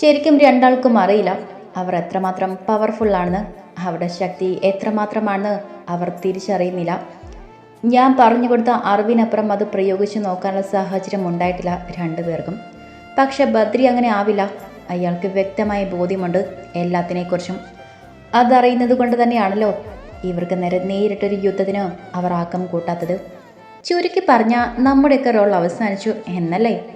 ശരിക്കും രണ്ടാൾക്കും അറിയില്ല. അവർ എത്രമാത്രം പവർഫുൾ ആണെന്ന് അവരുടെ ശക്തി എത്രമാത്രമാണെന്ന് അവർ തിരിച്ചറിയുന്നില്ല. ഞാൻ പറഞ്ഞു കൊടുത്ത അറിവിനപ്പുറം അത് പ്രയോഗിച്ചു നോക്കാനുള്ള സാഹചര്യം ഉണ്ടായിട്ടില്ല രണ്ടുപേർക്കും. പക്ഷെ ബദ്രി അങ്ങനെ ആവില്ല. അയാൾക്ക് വ്യക്തമായ ബോധ്യമുണ്ട് എല്ലാത്തിനെക്കുറിച്ചും. അതറിയുന്നത് കൊണ്ട് തന്നെയാണല്ലോ ഇവർക്ക് നേരെ നേരിട്ടൊരു യുദ്ധത്തിന് അവർ ആക്കം കൂട്ടാത്തത്. ചുരുക്കി പറഞ്ഞാൽ നമ്മുടെയൊക്കെ റോൾ അവസാനിച്ചു എന്നല്ലേ?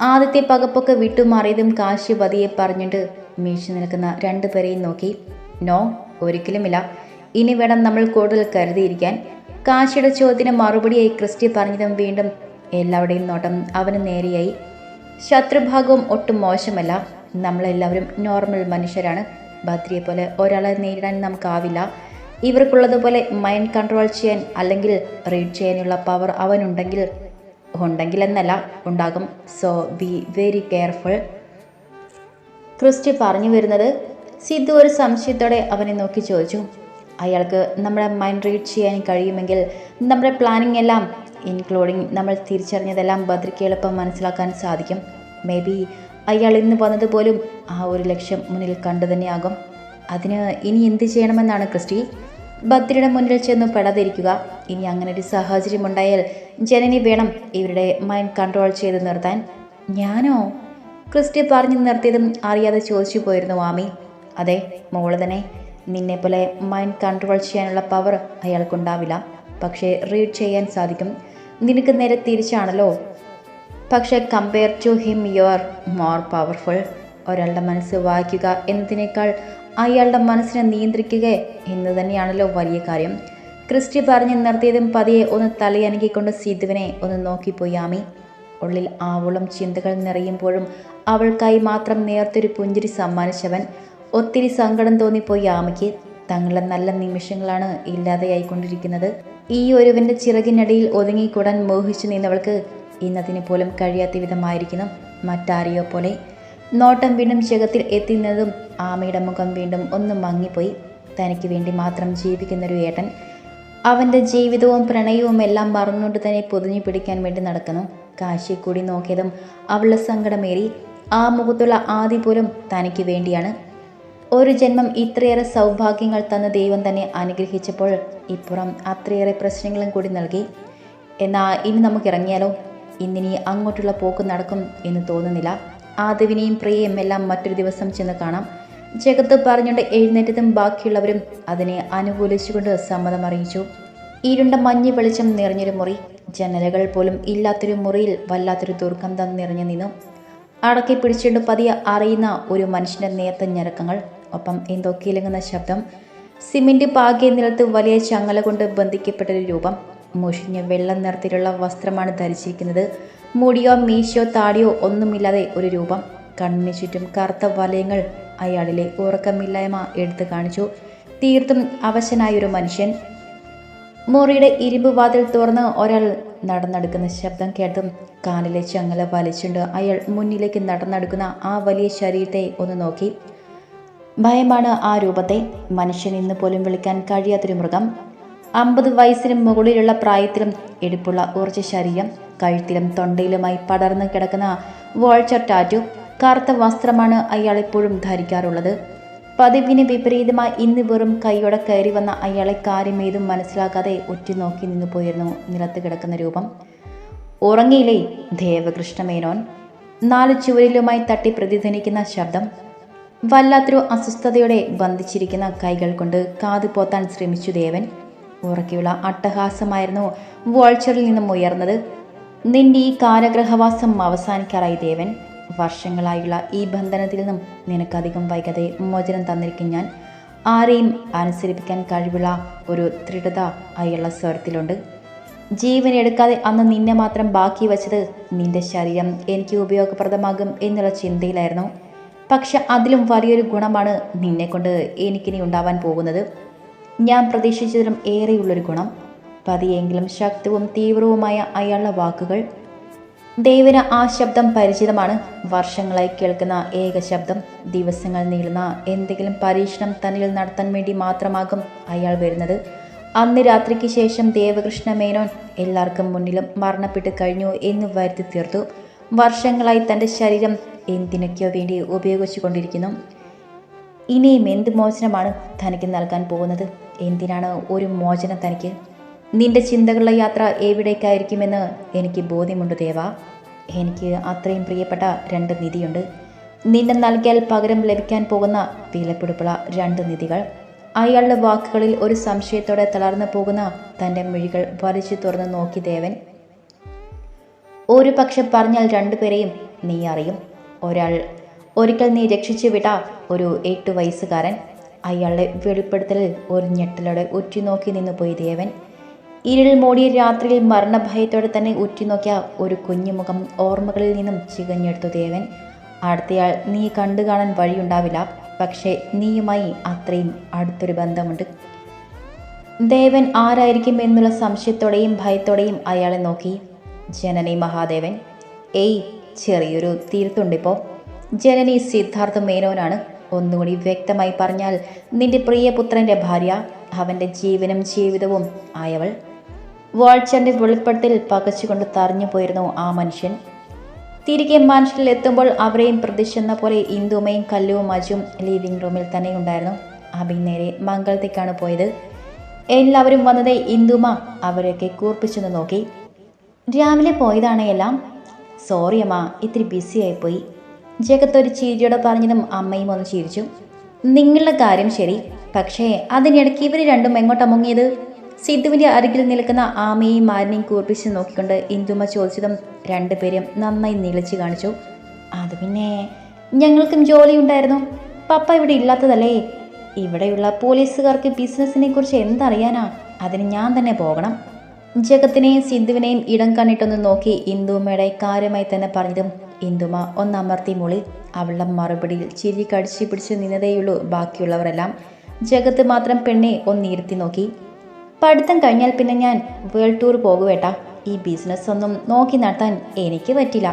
ആദ്യത്തെ പകപ്പൊക്കെ വിട്ടുമാറിയതും കാശി പതിയെ പറഞ്ഞിട്ട് മീശി നിൽക്കുന്ന രണ്ടുപേരെയും നോക്കി. നോ ഒരിക്കലുമില്ല. ഇനി വേണം നമ്മൾ കൂടുതൽ കരുതിയിരിക്കാൻ. കാശിയുടെ ചോദ്യത്തിന് മറുപടിയായി ക്രിസ്റ്റി പറഞ്ഞതും വീണ്ടും എല്ലാവരുടെയും നോട്ടം അവന് നേരെയായി. ശത്രുഭാഗവും ഒട്ടും മോശമല്ല. നമ്മളെല്ലാവരും നോർമൽ മനുഷ്യരാണ്. ബദ്രിയെ പോലെ ഒരാളെ നേരിടാൻ നമുക്കാവില്ല. ഇവർക്കുള്ളതുപോലെ മൈൻഡ് കൺട്രോൾ ചെയ്യാൻ അല്ലെങ്കിൽ റീഡ് ചെയ്യാനുള്ള പവർ അവനുണ്ടെങ്കിൽ ഉണ്ടെങ്കിൽ എന്നല്ല ഉണ്ടാകും. So be very careful Christy പറഞ്ഞു വരുന്നത് സിദ്ധു ഒരു സംശയത്തോടെ അവനെ നോക്കി ചോദിച്ചു. അയാൾക്ക് നമ്മുടെ മൈൻഡ് റീഡ് ചെയ്യാൻ കഴിയുമെങ്കിൽ നമ്മുടെ പ്ലാനിംഗ് എല്ലാം ഇൻക്ലൂഡിങ് നമ്മൾ തിരിച്ചറിഞ്ഞതെല്ലാം ബദ്രിക്ക് എളുപ്പം മനസ്സിലാക്കാൻ സാധിക്കും. മേ ബി അയാൾ ഇന്ന് വന്നതുപോലും ആ ഒരു ലക്ഷ്യം മുന്നിൽ കണ്ടു തന്നെയാകും. അതിന് ഇനി എന്ത് ചെയ്യണമെന്നാണ് ക്രിസ്റ്റി? ഭദ്രയുടെ മുന്നിൽ ചെന്ന് പെടാതിരിക്കുക. ഇനി അങ്ങനെ ഒരു സാഹചര്യം ഉണ്ടായാൽ ജനനി വേണം ഇവരുടെ മൈൻഡ് കൺട്രോൾ ചെയ്ത് നിർത്താൻ. ഞാനോ? ക്രിസ്റ്റി പറഞ്ഞു നിർത്തിയതും അറിയാതെ ചോദിച്ചു പോയിരുന്നു മാമി അതെ മോൾ തന്നെ. നിന്നെപ്പോലെ മൈൻഡ് കൺട്രോൾ ചെയ്യാനുള്ള പവർ അയാൾക്കുണ്ടാവില്ല. പക്ഷേ റീഡ് ചെയ്യാൻ സാധിക്കും. നിനക്ക് നേരെ തിരിച്ചാണല്ലോ. പക്ഷേ compare to him you are more powerful ഒരാളുടെ മനസ്സ് വായിക്കുക എന്നതിനേക്കാൾ അയാളുടെ മനസ്സിനെ നിയന്ത്രിക്കുക എന്ന് തന്നെയാണല്ലോ വലിയ കാര്യം. ക്രിസ്റ്റി പറഞ്ഞു നിർത്തിയതും പതിയെ ഒന്ന് തലയനക്കിക്കൊണ്ട് സിധുവിനെ ഒന്ന് നോക്കിപ്പോയി ആമി. ഉള്ളിൽ ആവോളം ചിന്തകൾ നിറയുമ്പോഴും അവൾക്കായി മാത്രം നേർത്തൊരു പുഞ്ചിരി സമ്മാനിച്ചവൻ ഒത്തിരി സങ്കടം തോന്നിപ്പോയി ആമയ്ക്ക്. തങ്ങളുടെ നല്ല നിമിഷങ്ങളാണ് ഇല്ലാതെയായിക്കൊണ്ടിരിക്കുന്നത്. ഈ ഒരുവന്റെ ചിറകിനടിയിൽ ഒതുങ്ങിക്കൂടാൻ മോഹിച്ചു നിന്നവൾക്ക് ഇന്നതിന് പോലും കഴിയാത്ത വിധമായിരിക്കുന്നു. മറ്റാരെയോ പോലെ നോട്ടം വീണ്ടും ജഗത്തിൽ എത്തുന്നതും ആമയുടെ മുഖം വീണ്ടും ഒന്ന് മങ്ങിപ്പോയി. തനിക്ക് വേണ്ടി മാത്രം ജീവിക്കുന്നൊരു ഏട്ടൻ. അവന്റെ ജീവിതവും പ്രണയവും എല്ലാം മറന്നുകൊണ്ട് തന്നെ പൊതിഞ്ഞു പിടിക്കാൻ വേണ്ടി നടക്കുന്നു. കാശി കൂടി നോക്കിയതും അവളുടെ സങ്കടമേറി. ആ മുഖത്തുള്ള ആദി പോലും തനിക്ക് വേണ്ടിയാണ്. ഒരു ജന്മം ഇത്രയേറെ സൗഭാഗ്യങ്ങൾ തന്ന ദൈവം തന്നെ അനുഗ്രഹിച്ചപ്പോൾ ഇപ്പുറം അത്രയേറെ പ്രശ്നങ്ങളും കൂടി നൽകി. എന്നാൽ ഇനി നമുക്ക് ഇറങ്ങിയാലോ? ഇന്നിനി അങ്ങോട്ടുള്ള പോക്ക് നടക്കും എന്ന് തോന്നുന്നില്ല. ആദവിനെയും പ്രിയയും എല്ലാം മറ്റൊരു ദിവസം ചെന്ന് കാണാം. ജഗത്ത് പറഞ്ഞുകൊണ്ട് എഴുന്നേറ്റതും ബാക്കിയുള്ളവരും അതിനെ അനുകൂലിച്ചുകൊണ്ട് സമ്മതം അറിയിച്ചു. ഇരുണ്ട മഞ്ഞ് വെളിച്ചം നിറഞ്ഞൊരു മുറി. ജനലുകൾ പോലും ഇല്ലാത്തൊരു മുറിയിൽ വല്ലാത്തൊരു ദുർഗന്ധം നിറഞ്ഞു നിന്നു. അടക്കി പിടിച്ചുകൊണ്ട് പതിയെ അറിയുന്ന ഒരു മനുഷ്യന്റെ നേർത്ത ഞരക്കങ്ങൾ ഒപ്പം എന്തോ ശബ്ദം സിമെന്റ് പാകിയ നിലത്ത് വലിയ ചങ്ങല കൊണ്ട് ബന്ധിക്കപ്പെട്ടൊരു രൂപം മുഷിഞ്ഞ വെള്ളം നിറത്തിലുള്ള വസ്ത്രമാണ് ധരിച്ചിരിക്കുന്നത്. മുടിയോ മീശയോ താടിയോ ഒന്നുമില്ലാതെ ഒരു രൂപം. കണ്ണിന് ചുറ്റും കറുത്ത വലയങ്ങൾ അയാളിലെ ഉറക്കമില്ലായ്മ എടുത്തു കാണിച്ചു. തീർത്തും അവശനായൊരു മനുഷ്യൻ. മുറിയുടെ ഇരുമ്പ് വാതിൽ തുറന്ന് ഒരാൾ നടന്നെടുക്കുന്ന ശബ്ദം കേട്ടും കാലിലെ ചങ്ങല വലിച്ചുണ്ട് അയാൾ മുന്നിലേക്ക് നടന്നെടുക്കുന്ന ആ വലിയ ശരീരത്തെ ഒന്ന് നോക്കി. ഭയമാണ് ആ രൂപത്തെ. മനുഷ്യൻ ഇന്ന് പോലും വിളിക്കാൻ കഴിയാത്തൊരു മൃഗം. അമ്പത് വയസ്സിനും മുകളിലുള്ള പ്രായത്തിലും എടുപ്പുള്ള ഊർജ ശരീരം. കഴുത്തിലും തൊണ്ടയിലുമായി പടർന്നു കിടക്കുന്ന വോൾച്ചർ ടാറ്റു കറുത്ത വസ്ത്രമാണ് അയാൾ എപ്പോഴും ധരിക്കാറുള്ളത്. പതിവിന് വിപരീതമായി ഇന്ന് വെറും കൈയോടെ കയറി വന്ന അയാളെ കാര്യമേതും മനസ്സിലാക്കാതെ ഉറ്റുനോക്കി നിന്നു പോയിരുന്നു നിലത്ത് കിടക്കുന്ന രൂപം. ഉറങ്ങിയില്ലേ? ദേവകൃഷ്ണ മേനോൻ. നാല് ചുവരിലുമായി തട്ടി പ്രതിധ്വനിക്കുന്ന ശബ്ദം. വല്ലാത്തൊരു അസ്വസ്ഥതയോടെ ബന്ധിച്ചിരിക്കുന്ന കൈകൾ കൊണ്ട് കാതു പോത്താൻ ശ്രമിച്ചു ദേവൻ. ഉറക്കിയുള്ള അട്ടഹാസമായിരുന്നു വോൾച്ചറിൽ നിന്നും ഉയർന്നത്. നിന്റെ ഈ കാലഗ്രഹവാസം അവസാനിക്കാറായി ദേവൻ. വർഷങ്ങളായുള്ള ഈ ബന്ധനത്തിൽ നിന്നും നിനക്കധികം വൈകാതെ മോചനം തന്നിരിക്കും ഞാൻ. ആരെയും അനുസരിപ്പിക്കാൻ കഴിവുള്ള ഒരു ദൃഢത അയാളുടെ സ്വരത്തിലുണ്ട്. ജീവൻ എടുക്കാതെ അന്ന് നിന്നെ മാത്രം ബാക്കി വച്ചത് നിന്റെ ശരീരം എനിക്ക് ഉപയോഗപ്രദമാകും എന്നുള്ള ചിന്തയിലായിരുന്നു. പക്ഷെ അതിലും വലിയൊരു ഗുണമാണ് നിന്നെക്കൊണ്ട് എനിക്കിനി ഉണ്ടാവാൻ പോകുന്നത്. ഞാൻ പ്രതീക്ഷിച്ചതിലും ഏറെയുള്ളൊരു ഗുണം. പതിയെങ്കിലും ശക്തവും തീവ്രവുമായ അയാളുടെ വാക്കുകൾ. ദേവിന് ആ ശബ്ദം പരിചിതമാണ്. വർഷങ്ങളായി കേൾക്കുന്ന ഏക ശബ്ദം. ദിവസങ്ങൾ നീളുന്ന എന്തെങ്കിലും പരീക്ഷണം തന്നിൽ നടത്താൻ വേണ്ടി മാത്രമാകും അയാൾ വരുന്നത്. അന്ന് രാത്രിക്ക് ശേഷം ദേവകൃഷ്ണ മേനോൻ എല്ലാവർക്കും മുന്നിലും മരണപ്പെട്ട് കഴിഞ്ഞു എന്ന് വരുത്തി തീർത്തു. വർഷങ്ങളായി തന്റെ ശരീരം എന്തിനൊക്കെയോ വേണ്ടി ഉപയോഗിച്ചു കൊണ്ടിരിക്കുന്നു ഇനിയും എന്ത് മോചനമാണ് തനിക്ക് നൽകാൻ പോകുന്നത്? എന്തിനാണ് ഒരു മോചനം തനിക്ക്? നിന്റെ ചിന്തകളുടെ യാത്ര എവിടേക്കായിരിക്കുമെന്ന് എനിക്ക് ബോധ്യമുണ്ട് ദേവ. എനിക്ക് അത്രയും പ്രിയപ്പെട്ട രണ്ട് നിധിയുണ്ട്. നിന്നെ നൽകിയാൽ പകരം ലഭിക്കാൻ പോകുന്ന വിലപിടിപ്പുള്ള രണ്ട് നിധികൾ. അയാളുടെ വാക്കുകളിൽ ഒരു സംശയത്തോടെ തളർന്നു പോകുന്ന തന്റെ മിഴികൾ വലിച്ചു തുറന്ന് നോക്കി ദേവൻ. ഒരു പക്ഷെ പറഞ്ഞാൽ രണ്ടുപേരെയും നീ അറിയും. ഒരാൾ ഒരിക്കൽ നീ രക്ഷിച്ചു വിട്ട ഒരു എട്ട് വയസ്സുകാരൻ. അയാളുടെ വെളിപ്പെടുത്തലിൽ ഒരു ഞെട്ടലോടെ ഉറ്റുനോക്കി നിന്നു പോയി ദേവൻ. ഇരുൾ മൂടിയ രാത്രിയിൽ മരണഭയത്തോടെ തന്നെ ഉറ്റുനോക്കിയ ഒരു കുഞ്ഞുമുഖം ഓർമ്മകളിൽ നിന്നും ചികഞ്ഞെടുത്തു ദേവൻ. അടുത്തയാൾ നീ കണ്ടു കാണാൻ വഴിയുണ്ടാവില്ല. പക്ഷേ നീയുമായി അത്രയും അടുത്തൊരു ബന്ധമുണ്ട്. ദേവൻ ആരായിരിക്കും എന്നുള്ള സംശയത്തോടെയും ഭയത്തോടെയും അയാളെ നോക്കി. ജനനി മഹാദേവൻ ഏയ് ചെറിയൊരു തീർത്തുണ്ടിപ്പോൾ ജനനി സിദ്ധാർത്ഥ മേനോനാണ്. ഒന്നുകൂടി വ്യക്തമായി പറഞ്ഞാൽ നിന്റെ പ്രിയപുത്രന്റെ ഭാര്യ അവന്റെ ജീവനും ജീവിതവും ആയവൾ വാൾച്ചന്റെ വെളിപ്പെട്ടിൽ പകച്ചുകൊണ്ട് തറഞ്ഞു പോയിരുന്നു ആ മനുഷ്യൻ. തിരികെ മനുഷ്യരിൽ എത്തുമ്പോൾ അവരെയും പ്രതീക്ഷിക്കുന്ന പോലെ ഇന്ദുമയും കല്ലുവും അജും ലിവിംഗ് റൂമിൽ തന്നെ ഉണ്ടായിരുന്നു അബി നേരെ മംഗളത്തേക്കാണ് പോയത്. എല്ലാവരും വന്നത് ഇന്ദുമ അവരെയൊക്കെ കൂർപ്പിച്ചെന്ന് നോക്കി. രാവിലെ പോയതാണ് എല്ലാം. സോറി അമ്മ ഇത്തിരി ബിസി ആയിപ്പോയി. ജഗത്ത് ഒരു ചിരിയോടെ പറഞ്ഞതും അമ്മയും ഒന്ന് ചിരിച്ചു. നിങ്ങളുടെ കാര്യം ശരി പക്ഷേ അതിനിടയ്ക്ക് ഇവർ രണ്ടും എങ്ങോട്ടാ മുങ്ങിയത്? സിദ്ധുവിന്റെ അരികിൽ നിൽക്കുന്ന ആമയും മാലിനെയും കൂർപ്പിച്ച് നോക്കിക്കൊണ്ട് ഇന്ദുമ ചോദിച്ചതും രണ്ടുപേരും നന്നായി നിളിച്ചു കാണിച്ചു. അത് പിന്നെ ഞങ്ങൾക്കും ജോലി ഉണ്ടായിരുന്നു. പപ്പ ഇവിടെ ഇല്ലാത്തതല്ലേ? ഇവിടെയുള്ള പോലീസുകാർക്ക് ബിസിനസ്സിനെ കുറിച്ച് എന്തറിയാനാ? അതിന് ഞാൻ തന്നെ പോകണം. ജഗത്തിനെയും സിന്ധുവിനെയും ഇടം കണ്ണിട്ടൊന്ന് നോക്കി ഇന്ദുമ്മയുടെ കാര്യമായി തന്നെ പറഞ്ഞതും ഇന്ദുമ ഒന്നമർത്തി മുളി. അവളുടെ മറുപടിയിൽ ചിരി കടിച്ചു പിടിച്ച് നിന്നതേയുള്ളൂ ബാക്കിയുള്ളവരെല്ലാം. ജഗത്ത് മാത്രം പെണ്ണെ ഒന്നിരുത്തി നോക്കി. പഠിത്തം കഴിഞ്ഞാൽ പിന്നെ ഞാൻ വേൾഡ് ടൂർ പോകുവേട്ടാ. ഈ ബിസിനസ് ഒന്നും നോക്കി നടത്താൻ എനിക്ക് പറ്റില്ല.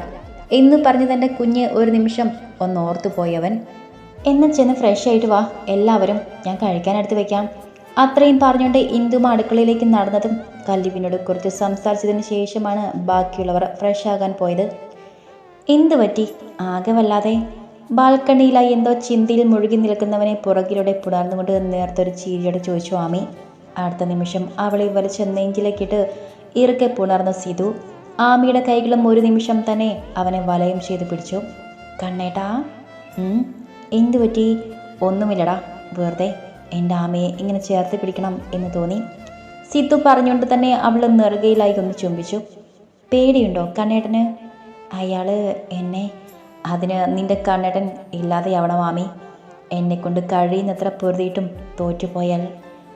എന്ന് പറഞ്ഞ് തന്റെ കുഞ്ഞ് ഒരു നിമിഷം ഒന്നോർത്തു പോയവൻ എന്നെ ചെന്ന് ഫ്രഷ് ആയിട്ട് വാ എല്ലാവരും ഞാൻ കഴിക്കാൻ കഴിക്കാനെടുത്ത് വെക്കാം. അത്രയും പറഞ്ഞുകൊണ്ട് ഇന്ദുമ അടുക്കളയിലേക്ക് നടന്നതും കല്ലുവിനോട് കുറിച്ച് സംസാരിച്ചതിന് ശേഷമാണ് ബാക്കിയുള്ളവർ ഫ്രഷ് ആകാൻ പോയത്. എന്ത് പറ്റി? ആകെ വല്ലാതെ. ബാൽക്കണിയിലായി എന്തോ ചിന്തയിൽ മുഴുകി നിൽക്കുന്നവനെ പുറകിലൂടെ പുണർന്നുകൊണ്ട് നേർത്തൊരു ചീരിയോടെ ചോദിച്ചു ആമി അടുത്ത നിമിഷം അവളെ വലിച്ച നെഞ്ചിലേക്കിട്ട് ഇറുക്കെ പുണർന്ന സിധു ആമിയുടെ കൈകളും ഒരു നിമിഷം തന്നെ അവനെ വലയം ചെയ്ത് പിടിച്ചു. കണ്ണേട്ടാ എന്തു പറ്റി? ഒന്നുമില്ലടാ വെറുതെ എന്റെ ആമയെ ഇങ്ങനെ ചേർത്ത് പിടിക്കണം എന്ന് തോന്നി. സിത്തു പറഞ്ഞുകൊണ്ട് തന്നെ അവൾ നെറുകയിലായി ഒന്ന് ചുംബിച്ചു. പേടിയുണ്ടോ കണ്ണേട്ടന്? അയാൾ എന്നെ അതിന് നിന്റെ കണ്ണേട്ടൻ ഇല്ലാതെയാവണം ആമി. എന്നെക്കൊണ്ട് കഴിയുന്നത്ര പൊരുതിയിട്ടും തോറ്റുപോയാൽ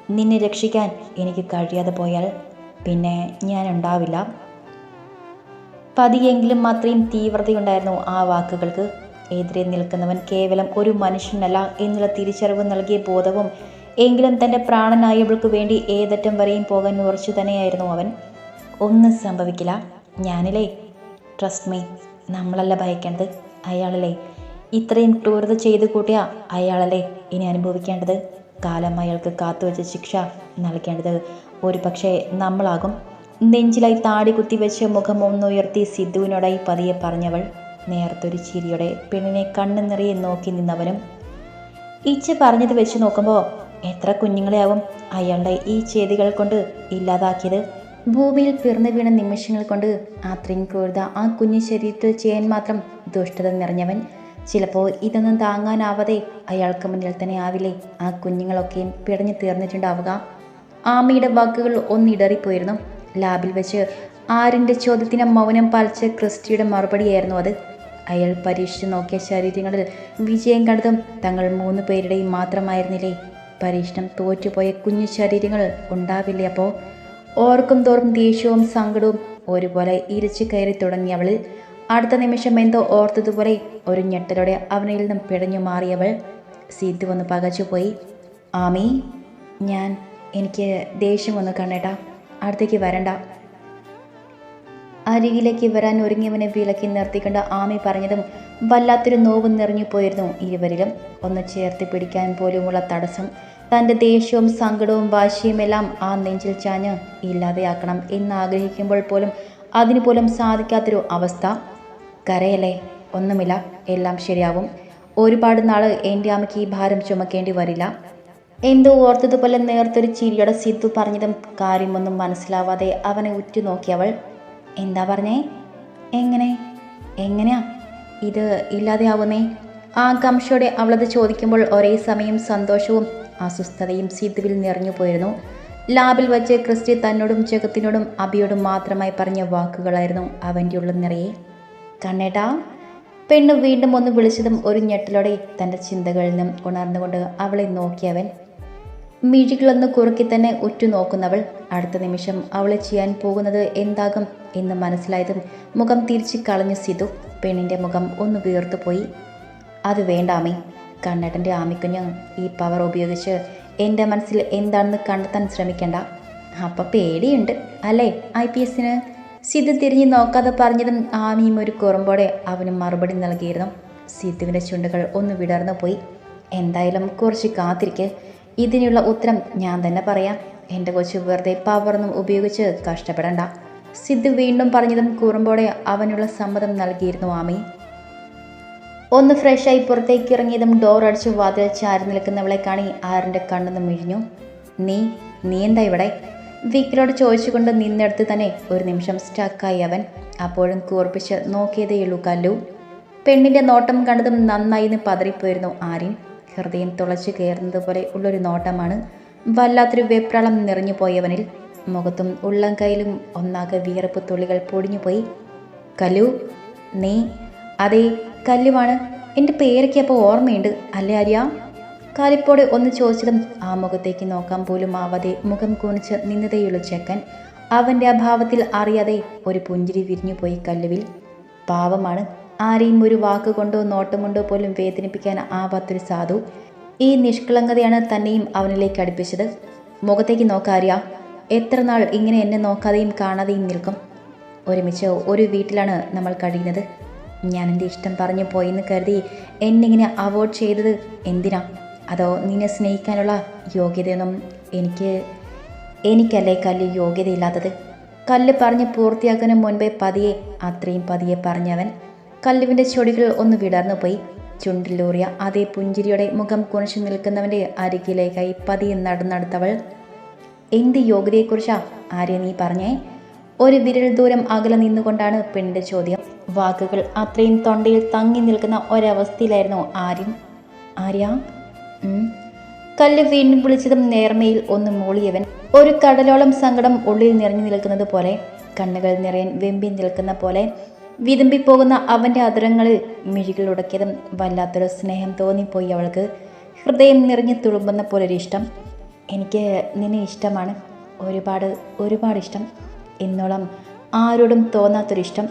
നിന്നെ രക്ഷിക്കാൻ എനിക്ക് കഴിയാതെ പോയാൽ പിന്നെ ഞാൻ ഉണ്ടാവില്ല പതിയെങ്കിലും അത്രയും തീവ്രതയുണ്ടായിരുന്നു ആ വാക്കുകൾക്ക്. എതിരെ നിൽക്കുന്നവൻ കേവലം ഒരു മനുഷ്യനല്ല എന്നുള്ള തിരിച്ചറിവ് നൽകിയ ബോധവും എങ്കിലും തന്റെ പ്രാണനായവൾക്ക് വേണ്ടി ഏതറ്റം വരെയും പോകാൻ ഉറച്ചു തന്നെയായിരുന്നു അവൻ. ഒന്നും സംഭവിക്കില്ല. ഞാനില്ലേ? ട്രസ്റ്റ് മീ നമ്മളല്ല ഭയക്കേണ്ടത്. അയാളല്ലേ? ഇത്രയും ക്രൂരത ചെയ്തു കൂട്ടിയ അയാളല്ലേ ഇനി അനുഭവിക്കേണ്ടത്? കാലം അയാൾക്ക് കാത്തുവെച്ച ശിക്ഷ നൽകേണ്ടത്. ഒരു പക്ഷേ നമ്മളാകും നെഞ്ചിലായി താടി കുത്തിവെച്ച് മുഖം ഒന്നുയർത്തി സിദ്ധുവിനോടായി പതിയെ പറഞ്ഞവൾ നേർത്തൊരു ചിരിയുടെ പെണ്ണിനെ കണ്ണു നിറയെ നോക്കി നിന്നവനും. ഇച്ച പറഞ്ഞത് വെച്ച് നോക്കുമ്പോൾ എത്ര കുഞ്ഞുങ്ങളെയാവും അയാളുടെ ഈ ചെയ്തികൾ കൊണ്ട് ഇല്ലാതാക്കിയത്. ഭൂമിയിൽ പിറന്നു വീണ നിമിഷങ്ങൾ കൊണ്ട് അത്രയും ക്രൂരത ആ കുഞ്ഞു ശരീരത്തിൽ ചെയ്യാൻ മാത്രം ദുഷ്ടത നിറഞ്ഞവൻ ചിലപ്പോൾ ഇതൊന്നും താങ്ങാനാവാതെ അയാൾക്ക് മുന്നിൽ തന്നെ ആവില്ലേ? ആ കുഞ്ഞുങ്ങളൊക്കെയും പിടഞ്ഞു തീർന്നിട്ടുണ്ടാവുക. ആമയുടെ വാക്കുകൾ ഒന്നിടറിപ്പോയിരുന്നു. ലാബിൽ വെച്ച് ആരിന്റെ ചോദ്യത്തിന് മൗനം പാലിച്ച ക്രിസ്റ്റിയുടെ മറുപടിയായിരുന്നു അത്. അയാൾ പരീക്ഷിച്ചു നോക്കിയ ശരീരങ്ങളിൽ വിജയം കണ്ടതും തങ്ങൾ മൂന്ന് പേരുടെയും മാത്രമായിരുന്നില്ലേ? പരീക്ഷണം തോറ്റുപോയ കുഞ്ഞു ശരീരങ്ങൾ ഉണ്ടാവില്ലേ അപ്പോൾ ഓർക്കും തോറും ദേഷ്യവും സങ്കടവും ഒരുപോലെ ഇരച്ചു കയറി തുടങ്ങിയവളിൽ അടുത്ത നിമിഷം എന്തോ ഓർത്തതുപോലെ ഒരു ഞെട്ടലോടെ അവനിൽ നിന്നും പിടഞ്ഞു മാറിയവൾ സീറ്റ് വന്ന് പകച്ചുപോയി ആമി ഞാൻ എനിക്ക് ദേഷ്യം വന്ന് കണ്ണേട്ടാ. അടുത്തേക്ക് വരണ്ട. അരികിലേക്ക് വരാൻ ഒരുങ്ങിയവനെ വിലക്കി നിർത്തിക്കൊണ്ട് ആമി പറഞ്ഞതും വല്ലാത്തൊരു നോവ് നിറഞ്ഞു പോയിരുന്നു ഇരുവരിലും. ഒന്ന് ചേർത്ത് പിടിക്കാൻ പോലുമുള്ള തടസ്സം തന്റെ ദേഷ്യവും സങ്കടവും വാശിയുമെല്ലാം ആ നെഞ്ചിൽ ചാഞ്ഞ് ഇല്ലാതെയാക്കണം എന്ന് ആഗ്രഹിക്കുമ്പോൾ പോലും അതിനു പോലും സാധിക്കാത്തൊരു അവസ്ഥ. കരയല്ലേ? ഒന്നുമില്ല. എല്ലാം ശരിയാവും. ഒരുപാട് നാൾ എന്റെ അമ്മയ്ക്ക് ഈ ഭാരം ചുമക്കേണ്ടി വരില്ല. എന്തോ ഓർത്തതുപോലെ നേർത്തൊരു ചിരിയോടെ സിദ്ധു പറഞ്ഞതും കാര്യമൊന്നും മനസ്സിലാവാതെ അവനെ ഉറ്റുനോക്കിയവൾ എന്താ പറഞ്ഞേ? എങ്ങനെ? എങ്ങനെയാ? ഇത് ഇല്ലാതെയാവുന്നേ? ആകാംക്ഷയോടെ അവളത് ചോദിക്കുമ്പോൾ ഒരേ സമയം സന്തോഷവും അസ്വസ്ഥതയും സിദ്ധുവിൽ നിറഞ്ഞു പോയിരുന്നു. ലാബിൽ വച്ച് ക്രിസ്റ്റി തന്നോടും ജഗത്തിനോടും അബിയോടും മാത്രമായി പറഞ്ഞ വാക്കുകളായിരുന്നു അവന്റെ ഉള്ളിൽ നിറയെ. കണ്ണേട്ടാ. പെണ്ണ് വീണ്ടും ഒന്ന് വിളിച്ചതും ഒരു ഞെട്ടലോടെ തന്റെ ചിന്തകളിൽ നിന്നും ഉണർന്നുകൊണ്ട് അവളെ നോക്കിയവൻ മിഴികളൊന്ന് കുറുക്കി തന്നെ ഉറ്റുനോക്കുന്നവൾ അടുത്ത നിമിഷം അവളെ ചെയ്യാൻ പോകുന്നത് എന്താകും എന്ന് മനസ്സിലായതും മുഖം തിരിച്ച് കളഞ്ഞു സിതു പെണ്ണിന്റെ മുഖം ഒന്ന് വീർത്തുപോയി അത് വേണ്ടാമേ കണ്ണേട്ടന്റെ ആമിക്കുഞ്ഞ് ഈ പവർ ഉപയോഗിച്ച് എന്റെ മനസ്സിൽ എന്താണെന്ന് കണ്ടെത്താൻ ശ്രമിക്കണ്ട. അപ്പം പേടിയുണ്ട് അല്ലേ? ഐ പി എസിന് സിദ്ധു തിരിഞ്ഞ് നോക്കാതെ പറഞ്ഞതും ആമിയും ഒരു കുറുമ്പോടെ അവനും മറുപടി നൽകിയിരുന്നു. സിദ്ധുവിന്റെ ചുണ്ടുകൾ ഒന്ന് വിടർന്നു പോയി. എന്തായാലും കുറച്ച് കാത്തിരിക്കെ. ഇതിനുള്ള ഉത്തരം ഞാൻ തന്നെ പറയാം. എന്റെ കൊച്ചു വെറുതെ പവർന്നും ഉപയോഗിച്ച് കഷ്ടപ്പെടണ്ട. സിദ്ധു വീണ്ടും പറഞ്ഞതും കുറുമ്പോടെ അവനുള്ള സമ്മതം നൽകിയിരുന്നു ആമി. ഒന്ന് ഫ്രഷായി പുറത്തേക്ക് ഇറങ്ങിയതും ഡോർ അടിച്ച് വാതിൽ ചാരി നിൽക്കുന്നവളെ കാണി ആറിന്റെ കണ്ണെന്ന് മിഴിഞ്ഞു നീ നീ എന്താ ഇവിടെ? വിക്കിനോട് ചോദിച്ചുകൊണ്ട് നിന്നെടുത്ത് തന്നെ ഒരു നിമിഷം സ്റ്റക്കായി അവൻ. അപ്പോഴും കൂർപ്പിച്ച് നോക്കിയതേയുള്ളൂ കല്ലു. പെണ്ണിന്റെ നോട്ടം കണ്ടതും നന്നായി എന്ന് പതറിപ്പോയിരുന്നു ആര്യൻ. ഹൃദയം തുളച്ചു കയറുന്നത് പോലെ ഉള്ളൊരു നോട്ടമാണ്. വല്ലാത്തൊരു വെപ്രാളം നിറഞ്ഞു പോയവനിൽ മുഖത്തും ഉള്ളം കയ്യിലും ഒന്നാകെ വിയർപ്പ് തുള്ളികൾ പൊടിഞ്ഞുപോയി. കല്ലു നീ? അതെ കല്ലുവാണ്. എന്റെ പേരൊക്കെ അപ്പോൾ ഓർമ്മയുണ്ട് അല്ലേ ആര്യ? കാലിപ്പോടെ ഒന്ന് ചോദിച്ചതും ആ മുഖത്തേക്ക് നോക്കാൻ പോലും ആവാതെ മുഖം കുണിച്ച് നിന്നതയുള്ള ചെക്കൻ. അവന്റെ അഭാവത്തിൽ അറിയാതെ ഒരു പുഞ്ചിരി വിരിഞ്ഞുപോയി കല്ലുവിൽ. പാവമാണ്. ആരെയും ഒരു വാക്ക് കൊണ്ടോ നോട്ടം കൊണ്ടോ പോലും വേദനിപ്പിക്കാൻ ആവാത്തൊരു സാധു. ഈ നിഷ്കളങ്കതയാണ് തന്നെയും അവനിലേക്ക് അടുപ്പിച്ചത്. മുഖത്തേക്ക് നോക്കാറിയാം എത്ര നാൾ ഇങ്ങനെ എന്നെ നോക്കാതെയും കാണാതെയും നിൽക്കും. ഒരുമിച്ച് ഒരു വീട്ടിലാണ് നമ്മൾ കഴിയുന്നത്. ഞാൻ എന്റെ ഇഷ്ടം പറഞ്ഞു പോയെന്ന് കരുതി എന്നിങ്ങനെ അവോയ്ഡ് ചെയ്തത് എന്തിനാ? അതോ നിന്നെ സ്നേഹിക്കാനുള്ള യോഗ്യതയൊന്നും എനിക്ക് എനിക്കല്ലേ കല്ല് യോഗ്യതയില്ലാത്തത്? കല്ല് പറഞ്ഞ് പൂർത്തിയാക്കുന്ന മുൻപേ പതിയെ അത്രയും പതിയെ പറഞ്ഞവൻ കല്ലുവിന്റെ ചൊടികൾ ഒന്ന് വിടർന്നു പോയി. ചുണ്ടിലൂറിയ അതേ പുഞ്ചിരിയുടെ മുഖം കുണിച്ചു നിൽക്കുന്നവന്റെ അരികിലേക്കായി പതിയെ നടന്നെടുത്തവൾ എന്ത് യോഗ്യതയെക്കുറിച്ചാ ആര്യ നീ പറഞ്ഞേ? ഒരു വിരൽ ദൂരം അകലെ നിന്നുകൊണ്ടാണ് പെണ്ണിന്റെ ചോദ്യം. വാക്കുകൾ അത്രയും തൊണ്ടയിൽ തങ്ങി നിൽക്കുന്ന ഒരവസ്ഥയിലായിരുന്നു ആര്യ ഉം. കല്ല് വീണ്ടും വിളിച്ചതും നേർമയിൽ ഒന്ന് മൂളിയവൻ ഒരു കടലോളം സങ്കടം ഉള്ളിൽ നിറഞ്ഞു നിൽക്കുന്നത് പോലെ കണ്ണുകൾ നിറയാൻ വെമ്പി നിൽക്കുന്ന പോലെ വിതുമ്പിപ്പോകുന്ന അവന്റെ അതിരങ്ങളിൽ മിഴികൾ ഉടക്കിയതും വല്ലാത്തൊരു സ്നേഹം തോന്നിപ്പോയി അവൾക്ക്. ഹൃദയം നിറഞ്ഞു തുളുമ്പുന്ന പോലൊരു ഇഷ്ടം. എനിക്ക് നിന്നെ ഇഷ്ടമാണ്. ഒരുപാട് ഒരുപാട് ഇഷ്ടം. എന്നോളം ആരോടും തോന്നാത്തൊരിഷ്ടം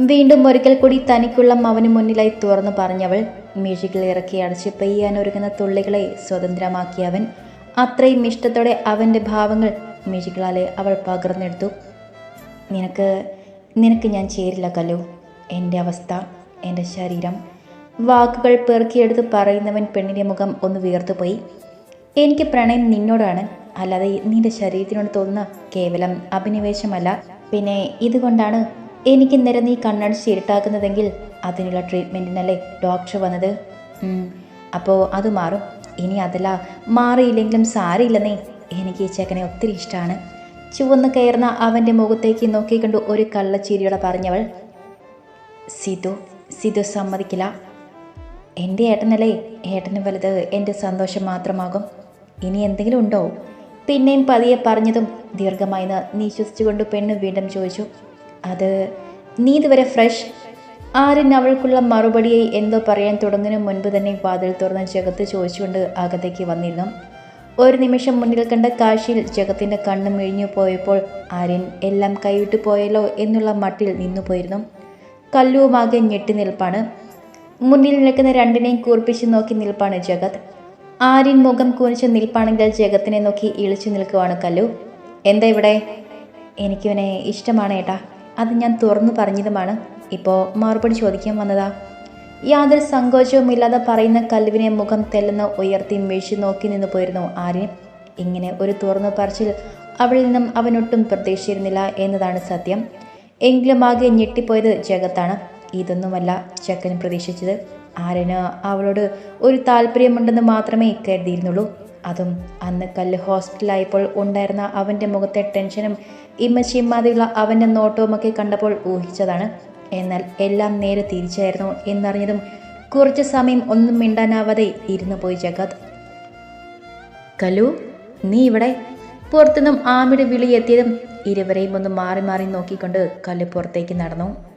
വീണ്ടും ഒരിക്കൽ കൂടി തനിക്കുള്ള അവന് മുന്നിലായി തുറന്നു പറഞ്ഞവൾ മിഴികൾ ഇറക്കി അടച്ച് പെയ്യാനൊരുങ്ങുന്ന തുള്ളികളെ സ്വതന്ത്രമാക്കിയവൻ അത്രയും ഇഷ്ടത്തോടെ അവന്റെ ഭാവങ്ങൾ മിഴികളാലെ അവൾ പകർന്നെടുത്തു. നിനക്ക് നിനക്ക് ഞാൻ ചേരില്ല കല്ലു. എന്റെ അവസ്ഥ എന്റെ ശരീരം. വാക്കുകൾ പെറുക്കിയെടുത്ത് പറയുന്നവൻ പെണ്ണിന്റെ മുഖം ഒന്ന് വീർത്തുപോയി. എനിക്ക് പ്രണയം നിന്നോടാണ്. അല്ലാതെ നിന്റെ ശരീരത്തിനോട് തോന്നുന്ന കേവലം അഭിനിവേശമല്ല. പിന്നെ ഇതുകൊണ്ടാണ് എനിക്ക് നേരെ നീ കണ്ണടച്ച് ഇരുട്ടാക്കുന്നതെങ്കിൽ അതിനുള്ള ട്രീറ്റ്മെന്റിനല്ലേ ഡോക്ടർ വന്നത്? അപ്പോൾ അത് മാറും. ഇനി അതല്ല മാറിയില്ലെങ്കിലും സാരയില്ലെന്നേ എനിക്ക് ഈ ചേക്കനെ ഒത്തിരി ഇഷ്ടമാണ് ചുവന്ന് കയറുന്ന അവന്റെ മുഖത്തേക്ക് നോക്കിക്കണ്ടു ഒരു കള്ളച്ചിരിയോടെ പറഞ്ഞവൾ സിതു സിതു സമ്മതിക്കില്ല. എന്റെ ഏട്ടനല്ലേ ഏട്ടന് വലുത് എന്റെ സന്തോഷം മാത്രമാകും. ഇനി എന്തെങ്കിലും ഉണ്ടോ? പിന്നെയും പതിയെ പറഞ്ഞതും ദീർഘമായി നിശ്വസിച്ചുകൊണ്ട് പെണ്ണ് വീണ്ടും ചോദിച്ചു അത് നീ ഇതുവരെ ഫ്രഷ്? ആര്യൻ അവൾക്കുള്ള മറുപടിയായി എന്തോ പറയാൻ തുടങ്ങുന്നതിന് മുൻപ് തന്നെ വാതിൽ തുറന്ന് ജഗത്ത് ചോദിച്ചുകൊണ്ട് അകത്തേക്ക് വന്നിരുന്നു. ഒരു നിമിഷം മുന്നിൽ കണ്ട കാശിയിൽ ജഗത്തിന്റെ കണ്ണ് മിഴിഞ്ഞു പോയപ്പോൾ ആര്യൻ എല്ലാം കൈവിട്ടു പോയല്ലോ എന്നുള്ള മട്ടിൽ നിന്നു പോയിരുന്നു. കല്ലുവുമാകെ ഞെട്ടി നിൽപ്പാണ്. മുന്നിൽ നിൽക്കുന്ന രണ്ടിനെയും കൂർപ്പിച്ച് നോക്കി നിൽപ്പാണ് ജഗത്. ആര്യൻ മുഖം കുനിച്ച് നിൽപ്പാണെങ്കിൽ ജഗത്തിനെ നോക്കി ഇളിച്ചു നിൽക്കുവാണ് കല്ലു. എന്താ ഇവിടെ? എനിക്കിവനെ ഇഷ്ടമാണ് ഏട്ടാ. അത് ഞാൻ തുറന്നു പറഞ്ഞതുമാണ്. ഇപ്പോൾ മറുപടി ചോദിക്കാൻ വന്നതാ. യാതൊരു സങ്കോചവുമില്ലാതെ പറയുന്ന കല്ലുവിനെ മുഖം തെല്ലുന്ന ഉയർത്തി മിഴിച്ചു നോക്കി നിന്ന് പോയിരുന്നു ആര്യൻ. ഇങ്ങനെ ഒരു തുറന്നു പറച്ചിൽ അവളിൽ നിന്നും അവനൊട്ടും പ്രതീക്ഷിച്ചിരുന്നില്ല എന്നതാണ് സത്യം. എങ്കിലും ആകെ ഞെട്ടിപ്പോയത് ജഗത്താണ്. ഇതൊന്നുമല്ല ചെക്കൻ പ്രതീക്ഷിച്ചത്. ആര്യന് അവളോട് ഒരു താല്പര്യമുണ്ടെന്ന് മാത്രമേ കരുതിയിരുന്നുള്ളൂ. അതും അന്ന് കല്ല് ഹോസ്പിറ്റലായപ്പോൾ ഉണ്ടായിരുന്ന അവന്റെ മുഖത്തെ ടെൻഷനും ഇമ്മച്ചിമ്മാതിയുള്ള അവന്റെ നോട്ടവുമൊക്കെ കണ്ടപ്പോൾ ഊഹിച്ചതാണ്. എന്നാൽ എല്ലാം നേരെ തിരിച്ചായിരുന്നു എന്നറിഞ്ഞതും കുറച്ച് സമയം ഒന്നും മിണ്ടാനാവാതെ ഇരുന്നു പോയി ജഗത്. കലു നീ ഇവിടെ? പുറത്തുനിന്നും ആമിയുടെ വിളി എത്തിയതും ഇരുവരെയും ഒന്ന് മാറി മാറി നോക്കിക്കൊണ്ട് കല്ല് പുറത്തേക്ക് നടന്നു.